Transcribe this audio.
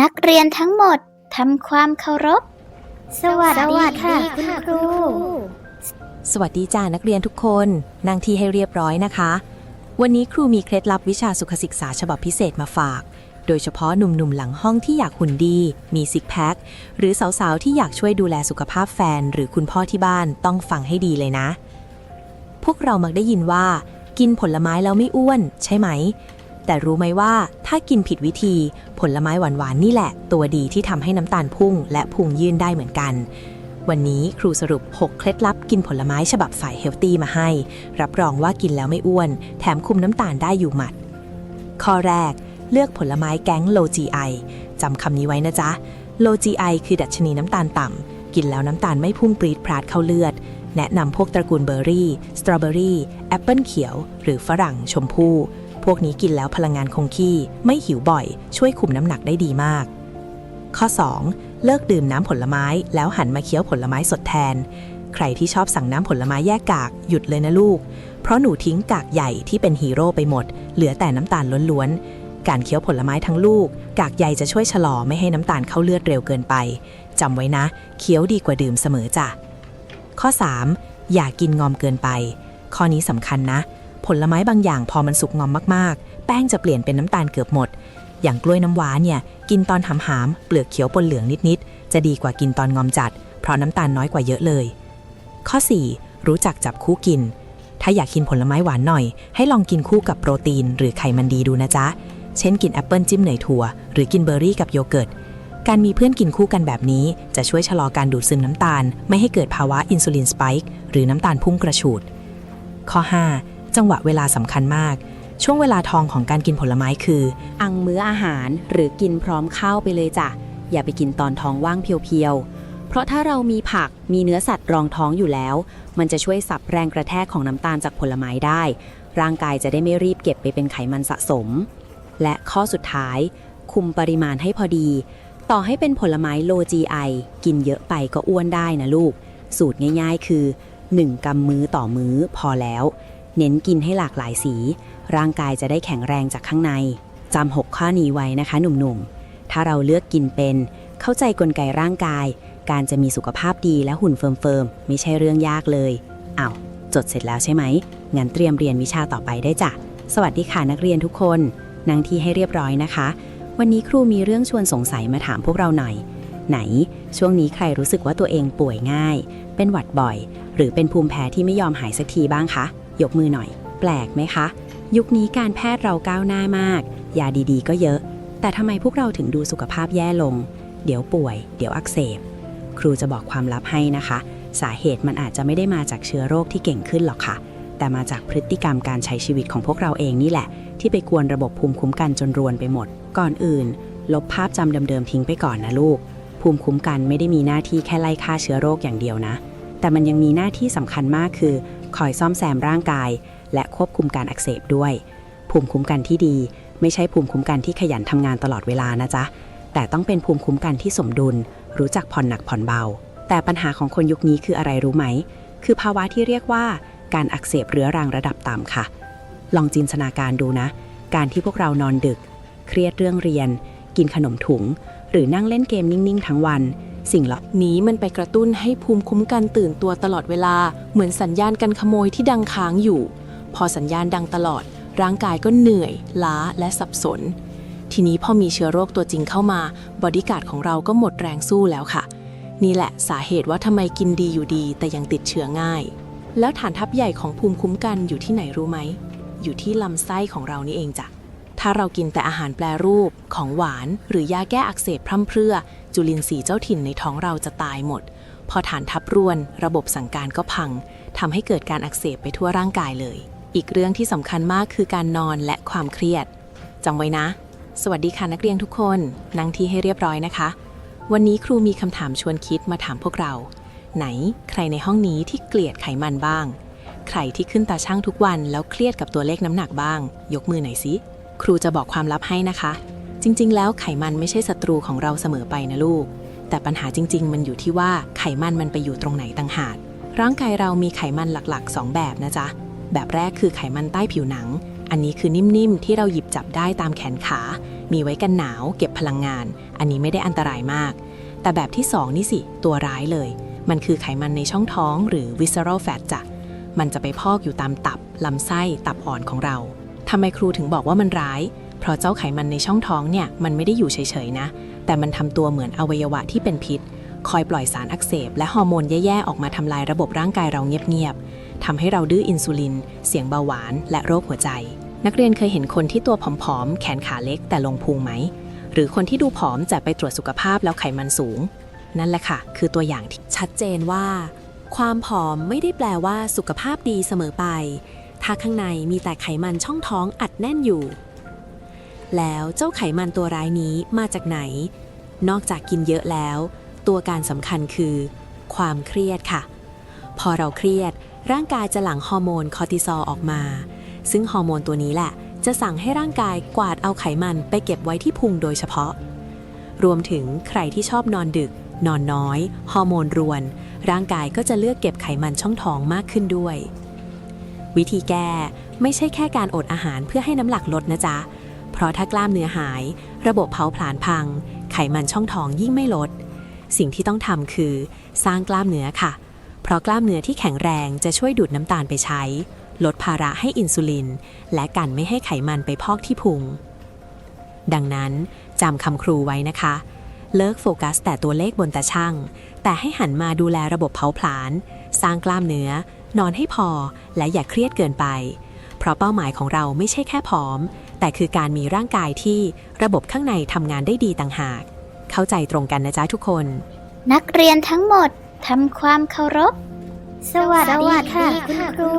นักเรียนทั้งหมดทำความเคารพ สวัสดีค่ะคุณครู สวัสดีจ้านักเรียนทุกคนนั่งที่ให้เรียบร้อยนะคะ วันนี้ครูมีเคล็ดลับวิชาสุขศึกษาฉบับพิเศษมาฝาก โดยเฉพาะหนุ่มๆหลังห้องที่อยากหุ่นดี มีซิกแพคหรือสาวๆที่อยากช่วยดูแลสุขภาพแฟน หรือคุณพ่อที่บ้านต้องฟังให้ดีเลยนะ พวกเรามักได้ยินว่า กินผลไม้แล้วไม่อ้วน ใช่ไหม แต่รู้ไหมว่าถ้ากินผิดวิธี ผลไม้หวานๆนี่แหละ ตัวดีที่ทำให้น้ำตาลพุ่ง และพุงยื่นได้เหมือนกัน วันนี้ครูสรุป 6 เคล็ดลับกินผลไม้ฉบับฝ่ายเฮลตี้มาให้ รับรองว่ากินแล้วไม่อ้วน แถมคุมน้ำตาลได้อยู่หมัด ข้อแรก เลือกผลไม้แก๊ง low GI จำคำนี้ไว้นะจ๊ะ low GI คือดัชนีน้ำตาลต่ำกินแล้วน้ำตาลไม่พุ่งปรีดพราดเข้าเลือดแนะนำพวกตระกูลเบอร์รี่ สตรอเบอรี่ แอปเปิลเขียว หรือฝรั่งชมพู่ พวกนี้กินแล้วพลังงานคงที่ ไม่หิวบ่อย ช่วยคุมน้ำหนักได้ดีมาก ข้อ 2 เลิกดื่มน้ำผลไม้ แล้วหันมาเคี้ยวผลไม้สดแทน ใครที่ชอบสั่งน้ำผลไม้แยกกาก หยุดเลยนะลูก เพราะหนูทิ้งกากใหญ่ที่เป็นฮีโร่ไปหมด เหลือแต่น้ำตาลล้วนๆ การเคี้ยวผลไม้ทั้งลูก กากใยจะช่วยชะลอไม่ให้น้ำตาลเข้าเลือดเร็วเกินไปจำไว้นะ เคี้ยวดีกว่าดื่มเสมอจ้ะข้อ 3 อย่ากินงอมเกินไป ข้อนี้สำคัญนะ ผลไม้บางอย่างพอมันสุกงอมมากๆ แป้งจะเปลี่ยนเป็นน้ำตาลเกือบหมด อย่างกล้วยน้ำว้าเนี่ย กินตอนหำหามเปลือกเขียวปนเหลืองนิดๆ จะดีกว่ากินตอนงอมจัด เพราะน้ำตาลน้อยกว่าเยอะเลย ข้อ 4 รู้จักจับคู่กิน ถ้าอยากกินผลไม้หวานหน่อย ให้ลองกินคู่กับโปรตีน หรือไขมันดีดูนะจ๊ะ เช่นกินแอปเปิลจิ้มเนยถั่ว หรือกินเบอร์รี่กับโยเกิร์ตการมีเพื่อนกินคู่กันแบบนี้จะช่วยชะลอการดูดซึมน้ำตาล ไม่ให้เกิดภาวะอินซูลินสปค์หรือน้ำตาลพุ่งกระฉูด ข้อ 5 จังหวะเวลาสำคัญมาก ช่วงเวลาทองของการกินผลไม้คือ อังมื้ออาหารหรือกินพร้อมข้าวไปเลยจ้ะ อย่าไปกินตอนท้องว่างเพียวๆ เพราะถ้าเรามีผักมีเนื้อสัตว์รองท้องอยู่แล้ว มันจะช่วยสับแรงกระแทกของน้ำตาลจากผลไม้ได้ ร่างกายจะได้ไม่รีบเก็บไปเป็นไขมันสะสม และข้อสุดท้าย คุมปริมาณให้พอดี ต่อให้เป็นผลไม้โล GI กินเยอะไปก็อ้วนได้นะลูก สูตรง่าย ๆ คือ 1กำมือต่อมื้อพอแล้ว เน้นกินให้หลากหลายสี ร่างกายจะได้แข็งแรงจากข้างในจำหกข้อนี้ไว้นะคะ หนุ่มๆ ถ้าเราเลือกกินเป็น เข้าใจกลไกร่างกาย การจะมีสุขภาพดีและหุ่นเฟิร์มๆ ไม่ใช่เรื่องยากเลยอ้าวจดเสร็จแล้วใช่ไหม งั้นเตรียมเรียนวิชาต่อไปได้จ้ะ สวัสดีค่ะนักเรียนทุกคน นั่งที่ให้เรียบร้อยนะคะ วันนี้ครูมีเรื่องชวนสงสัยมาถามพวกเราหน่อย ไหน ช่วงนี้ใครรู้สึกว่าตัวเองป่วยง่าย เป็นหวัดบ่อย หรือเป็นภูมิแพ้ที่ไม่ยอมหายสักทีบ้างคะยกมือหน่อย แปลกไหมคะ ยุคนี้การแพทย์เราก้าวหน้ามาก ยาดีๆ ก็เยอะ แต่ทำไมพวกเราถึงดูสุขภาพแย่ลง เดี๋ยวป่วย เดี๋ยวอักเสบ ครูจะบอกความลับให้นะคะ สาเหตุมันอาจจะไม่ได้มาจากเชื้อโรคที่เก่งขึ้นหรอกค่ะ แต่มาจากพฤติกรรมการใช้ชีวิตของพวกเราเองนี่แหละ ที่ไปกวนระบบภูมิคุ้มกันจนรวนไปหมด ก่อนอื่น ลบภาพจำเดิมๆทิ้งไปก่อนนะลูก ภูมิคุ้มกันไม่ได้มีหน้าที่แค่ไล่ฆ่าเชื้อโรคอย่างเดียวนะ แต่มันยังมีหน้าที่สำคัญมากคือ คอยซ่อมแซมร่างกาย และควบคุมการอักเสบด้วย ภูมิคุ้มกันที่ดี ไม่ใช่ภูมิคุ้มกันที่ขยันทำงานตลอดเวลานะจ๊ะ แต่ต้องเป็นภูมิคุ้มกันที่สมดุล รู้จักผ่อนหนักผ่อนเบา แต่ปัญหาของคนยุคนี้คืออะไรรู้ไหม คือภาวะที่เรียกว่าการอักเสบเรื้อรังระดับต่ำค่ะ ลองจินตนาการดูนะ การที่พวกเรานอนดึก เครียดเรื่องเรียน กินขนมถุง หรือนั่งเล่นเกมนิ่งๆ ทั้งวัน สิ่งเหล่านี้มันไปกระตุ้นให้ภูมิคุ้มกันตื่นตัวตลอดเวลา เหมือนสัญญาณกันขโมยที่ดังค้างอยู่ พอสัญญาณดังตลอด ร่างกายก็เหนื่อย ล้าและสับสน ทีนี้พอมีเชื้อโรคตัวจริงเข้ามา บอดี้การ์ดของเราก็หมดแรงสู้แล้วค่ะ นี่แหละสาเหตุว่าทำไมกินดีอยู่ดี แต่ยังติดเชื้อง่าย แล้วฐานทัพใหญ่ของภูมิคุ้มกันอยู่ที่ไหนรู้ไหมอยู่ที่ลำไส้ของเรานี่เองจ้ะ ถ้าเรากินแต่อาหารแปรรูป ของหวาน หรือยาแก้อักเสบพร่ำเพรื่อ จุลินทรีย์เจ้าถิ่นในท้องเราจะตายหมด พอฐานทับรวน ระบบสั่งการก็พังทำให้เกิดการอักเสบไปทั่วร่างกายเลย อีกเรื่องที่สำคัญมากคือการนอนและความเครียดจำไว้นะ สวัสดีค่ะนักเรียนทุกคน นั่งที่ให้เรียบร้อยนะคะ วันนี้ครูมีคำถามชวนคิดมาถามพวกเรา ไหน ใครในห้องนี้ที่เกลียดไขมันบ้าง ใครที่ขึ้นตาช่างทุกวันแล้วเครียดกับตัวเลขน้ำหนักบ้าง ยกมือหน่อยสิ ครูจะบอกความลับให้นะคะ จริง ๆ แล้วไขมันไม่ใช่ศัตรูของเราเสมอไปนะลูก แต่ปัญหาจริง ๆ มันอยู่ที่ว่าไขมันมันไปอยู่ตรงไหนต่างหากร่างกายเรามีไขมันหลักๆ 2 แบบนะจ๊ะ แบบแรกคือไขมันใต้ผิวหนัง อันนี้คือนิ่ม ๆ ที่เราหยิบจับได้ตามแขนขา มีไว้กันหนาว เก็บพลังงาน อันนี้ไม่ได้อันตรายมาก แต่แบบที่สองนี่สิ ตัวร้ายเลย มันคือไขมันในช่องท้อง หรือ visceral fat จ้ะ มันจะไปพอกอยู่ตามตับ ลำไส้ ตับอ่อนของเรา ทำไมครูถึงบอกว่ามันร้าย เพราะเจ้าไขมันในช่องท้องเนี่ยมันไม่ได้อยู่เฉยๆนะ แต่มันทำตัวเหมือนอวัยวะที่เป็นพิษ คอยปล่อยสารอักเสบ และฮอร์โมนแย่ๆออกมาทำลายระบบร่างกายเราเงียบๆทำให้เราดื้ออินซูลิน เสี่ยงเบาหวาน และโรคหัวใจ นักเรียนเคยเห็นคนที่ตัวผอมๆ แขนขาเล็กแต่ลงพุงไหม หรือคนที่ดูผอมแต่ไปตรวจสุขภาพแล้วไขมันสูง นั่นแหละค่ะ คือตัวอย่างที่ชัดเจนว่า ความผอมไม่ได้แปลว่าสุขภาพดีเสมอไป ถ้าข้างในมีแต่ไขมันช่องท้องอัดแน่นอยู่ แล้วเจ้าไขมันตัวร้ายนี้มาจากไหน นอกจากกินเยอะแล้ว ตัวการสำคัญคือ ความเครียดค่ะ พอเราเครียดร่างกายจะหลั่งฮอร์โมนคอร์ติซอลออกมา ซึ่งฮอร์โมนตัวนี้แหละ จะสั่งให้ร่างกายกวาดเอาไขมันไปเก็บไว้ที่พุงโดยเฉพาะ รวมถึงใครที่ชอบนอนดึก นอนน้อย ฮอร์โมนรวน ร่างกายก็จะเลือกเก็บไขมันช่องท้องมากขึ้นด้วย วิธีแก้ไม่ใช่แค่การอดอาหารเพื่อให้น้ำหนักลดนะจ๊ะ เพราะถ้ากล้ามเนื้อหาย ระบบเผาผลาญพัง ไขมันช่องท้องยิ่งไม่ลด สิ่งที่ต้องทำคือ สร้างกล้ามเนื้อค่ะ เพราะกล้ามเนื้อที่แข็งแรงจะช่วยดูดน้ำตาลไปใช้ ลดภาระให้อินซูลิน และกันไม่ให้ไขมันไปพอกที่พุง ดังนั้นจำคำครูไว้นะคะ เลิกโฟกัสแต่ตัวเลขบนตาช่าง แต่ให้หันมาดูแลระบบเผาผลาญ สร้างกล้ามเนื้อ นอนให้พอและอย่าเครียดเกินไป เพราะเป้าหมายของเราไม่ใช่แค่ผอม แต่คือการมีร่างกายที่ระบบข้างในทำงานได้ดีต่างหาก เข้าใจตรงกันนะจ๊ะทุกคน นักเรียนทั้งหมดทำความเคารพ สวัสดีค่ะคุณครู